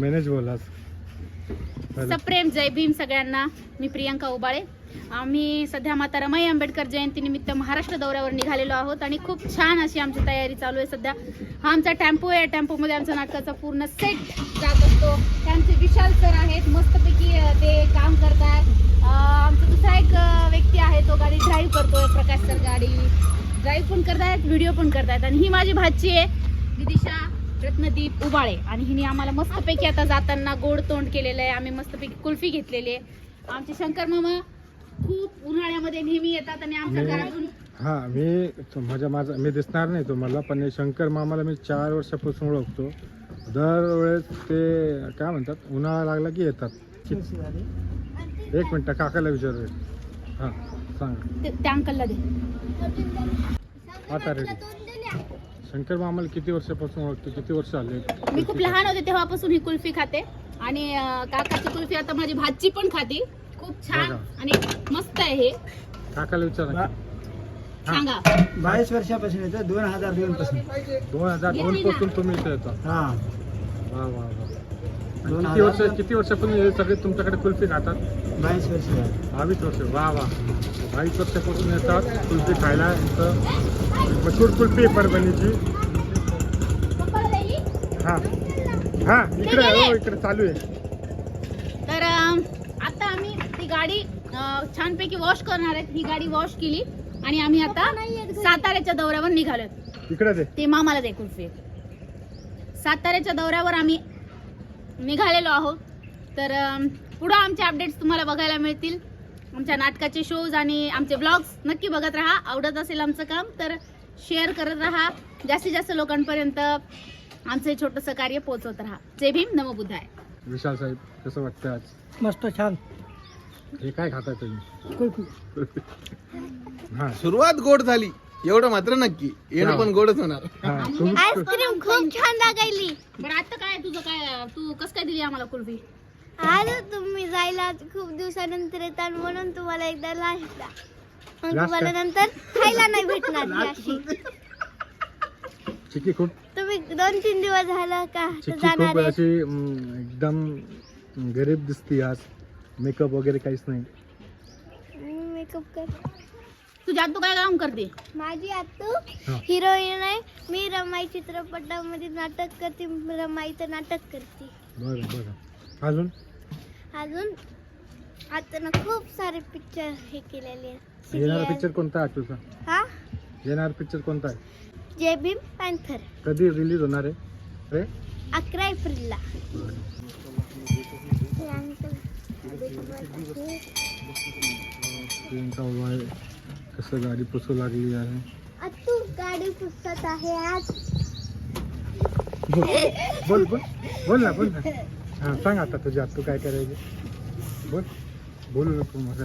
Manage bolus सप्रेम जय भीम सगळ्यांना. मी प्रियंका उबाळे. आम्ही सध्या माता रमाई आंबेडकर जयंतीनिमित्त महाराष्ट्र दौऱ्यावर निघालेलो आहोत आणि खूप छान अशी आमची तयारी चालू आहे सध्या. हा आमचा टेम्पो आहे. टेम्पोमध्ये आमचा नाटकाचा पूर्ण सेट जात असतो. ते आमचे विशाल सर आहेत. मस्तपैकी ते काम करत आमचा दुसरा एक व्यक्ती आहे. तो गाडी ड्राईव्ह करतोय. प्रकाश सर गाडी ड्राईव्ह पण करतायत व्हिडिओ पण करतायत. आणि ही माझी भाची आहे. विदिशा रत्नदीप उबाळे. आणि हिने आम्हाला मस्तपैकी आता जाताना गोड तोंड केलेलं आहे आम्ही मस्तपैकी कुल्फी घेतलेली आहे. आमचे शंकर मामा खूप उन्हाळ्यामध्ये नेहमी येतात आणि आमच्या घरातून हा मी तो- माझ्या माझा मी दिसणार नाही तुम्हाला पण हे शंकर मामाला मी चार वर्षापासून ओळखतो. दरवेळेस ते काय म्हणतात उन्हाळा लागला की येतात. एक मिनटं काकाला विचारू. हां सांगा. ते- त्या अंकलला दे. आता रेडी शंकर मामाला किती वर्षापासून ओळखतो? किती वर्ष आले मी खूप लहान होते तेव्हापासून ही कुल्फी खाते. आणि अं, काकाची कुल्फी आता माझी भाची पण खाते. खूप छान बघा. आणि मस्त आहे हे. काकाला विचारा. सांगा. बावीस वर्षापासून येतो दोन हजार दोन पासून दोन हजार दोन पासून तुम्ही इथे येता. हा. वा वा वा. दोन किती वर्ष किती वर्षापासून हे सगळे तुमच्याकडे कुल्फी खातात? बावीस वर्ष झाली. बावीस वर्ष वा वा. बावीस वर्षापासून येतात कुल्फी खायला इथं मशहूर कुल्फी आहे परभणीची. हा. हा इकडे हो इकडे चालू आहे. तर आता आम्ही ती गाडी अं, छानपैकी वॉश करणार आहेत. ही गाडी वॉश केली आणि आम्ही आता साताऱ्याच्या दौऱ्यावर निघालोय. इकडे दे. ते मामाला दे कुल्फी. साताऱ्याच्या दौऱ्यावर आम्ही निघालेलो आहोत. तर पुढं आमचे अपडेट्स तुम्हाला बघायला मिळतील. आमच्या नाटकाचे शोज आणि आमचे ब्लॉग्स नक्की बघत राहा. आवडत असेल आमचं काम तर शेअर करत राहा. जास्तीत जास्त लोकांपर्यंत आमचं हे छोटंसं कार्य पोहोचवत राहा. जय भीम नमबुद्धाय विशाल साहेब कसं वाटतं आज? मस्त छान. हे काय खाताय तुम्ही? हा सुरुवात गोड झाली. एवढं मात्र नक्की. येणं. पण गोडच होणार. तुम्ही आईस्क्रीम खूप छान लागायली बरं आता काय तुझं काय तू कसं काय दिली आम्हाला कुल्फी? आज तुम्ही जायला खूप दिवसानंतर येतात म्हणून तुम्हाला एकदा लाजता मग? तुम्हाला नंतर खायला नाही भेटणार अशी. चिकी खूप. तुम्ही दोन तीन दिवस झाला का? तर चिकी जाणार खूप आहे. अशी अं, एकदम गरीब दिसती आज. मेकअप वगैरे काहीच नाही. मेकअप कर. तुझ्या आत काय काम करते? माझी आतू हा. हिरोईन आहे. मी रमाई चित्रपटामध्ये नाटक करते. रमाईचं नाटक करते. बरं बरं. अजून? अजून आता ना खूप सारे पिक्चर हे केलेले आहेत. येणारा. पिक्चर कोणता आहे तुझा हा? येणारा पिक्चर कोणता आहे? जय भीम पॅन्थर. कधी रिलीज होणार आहे? रे अकरा एप्रिलला. प्रियंका उबाळे कसं गाडी पुसू लागली आहे तू गाडी पुसत आहे आज। बोल बोल बोल ना बोल ना। हाँ सांग आता तुझ्या तू काय करायचं बोल बोलू नको मग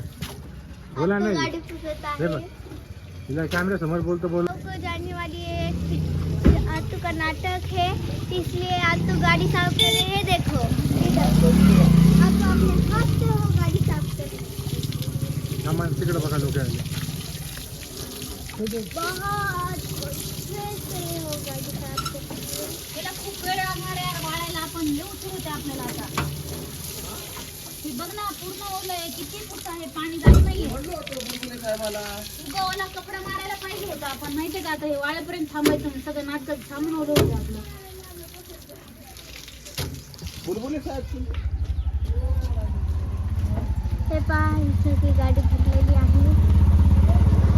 बोला आत्तू नाही। गाडी पुसत हे। बघ आहे तिला कॅमेरा समोर बोलतो बोल। दो जानेवारी है। आतू का नाटक है इसलिए आतू गाड़ी साफ़ करे है। सामान तिकडे बघा लोक त्याला खूप वेळ लागणार यार वाळायला आपण आपल्याला आता. हे बघ ना पूर्ण ओलं आहे किती फूट आहे. पाणी जात नाहीये. उगवाला कपडा मारायला पाहिजे होता आपण. माहितीये का आता हे वाळेपर्यंत थांबायचं नाही. सगळं नाटक थांबून ओलं होतं आपलं. बुलबुले साहेब हे पहा इथे ती गाडी भरलेली आहे.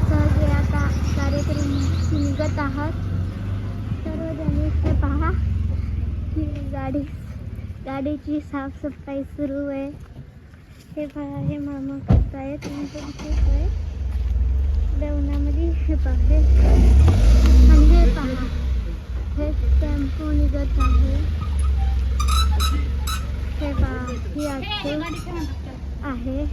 सगळे आता कार्यक्रम निघत आहात. सर्वजण इथे पहा ही गाडी गाडीची साफसफाई सुरू आहे. हे पहा हे मामा करतायत त्यांचं खूप आहे जेवणामध्ये हे पहा हे. आणि हे पहा हे टेम्पो निघत आहे. हे पहा ही असते आहे.